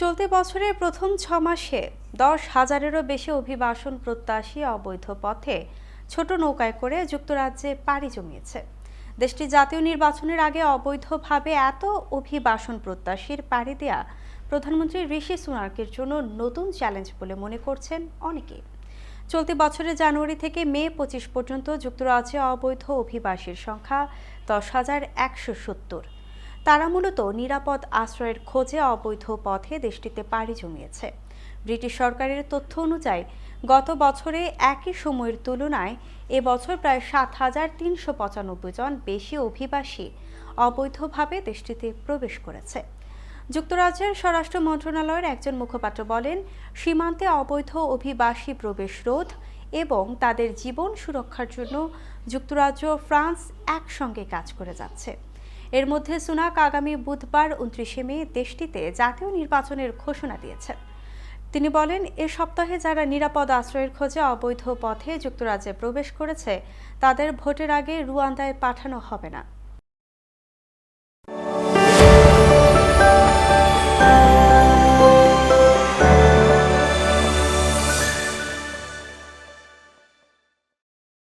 চলতি বছরের প্রথম ছ মাসে দশ হাজারেরও বেশি অভিবাসন প্রত্যাশী অবৈধ পথে ছোট নৌকায় করে যুক্তরাজ্যে পাড়ি জমিয়েছে। দেশটি জাতীয় নির্বাচনের আগে অবৈধভাবে এত অভিবাসন প্রত্যাশীর পাড়ি দেয়া প্রধানমন্ত্রী ঋষি সুনাকের জন্য নতুন চ্যালেঞ্জ বলে মনে করছেন অনেকেই। চলতি বছরের জানুয়ারি থেকে মে পঁচিশ পর্যন্ত যুক্তরাজ্যে অবৈধ অভিবাসীর সংখ্যা দশ হাজার একশো সত্তর। তারা মূলত নিরাপদ আশ্রয়ের খোঁজে অবৈধ পথে দেশটিতে পাড়ি জমিয়েছে। ব্রিটিশ সরকারের তথ্য অনুযায়ী, গত বছরে একই সময়ের তুলনায় এবছর প্রায় সাত হাজার তিনশো পঁচানব্বই জন বেশি অভিবাসী অবৈধভাবে দেশটিতে প্রবেশ করেছে। যুক্তরাজ্যের স্বরাষ্ট্র মন্ত্রণালয়ের একজন মুখপাত্র বলেন, সীমান্তে অবৈধ অভিবাসী প্রবেশ রোধ এবং তাদের জীবন সুরক্ষার জন্য যুক্তরাজ্য ফ্রান্স একসঙ্গে কাজ করে যাচ্ছে। এর মধ্যে সুনাক আগামী বুধবার উনত্রিশে মে দেশটিতে জাতীয় নির্বাচনের ঘোষণা দিয়েছে তিনি বলেন, এ সপ্তাহে যারা নিরাপদ আশ্রয়ের খোঁজে অবৈধ পথে যুক্তরাজ্যে প্রবেশ করেছে, তাদের ভোটের আগে রুয়ান্দায় পাঠানো হবে না।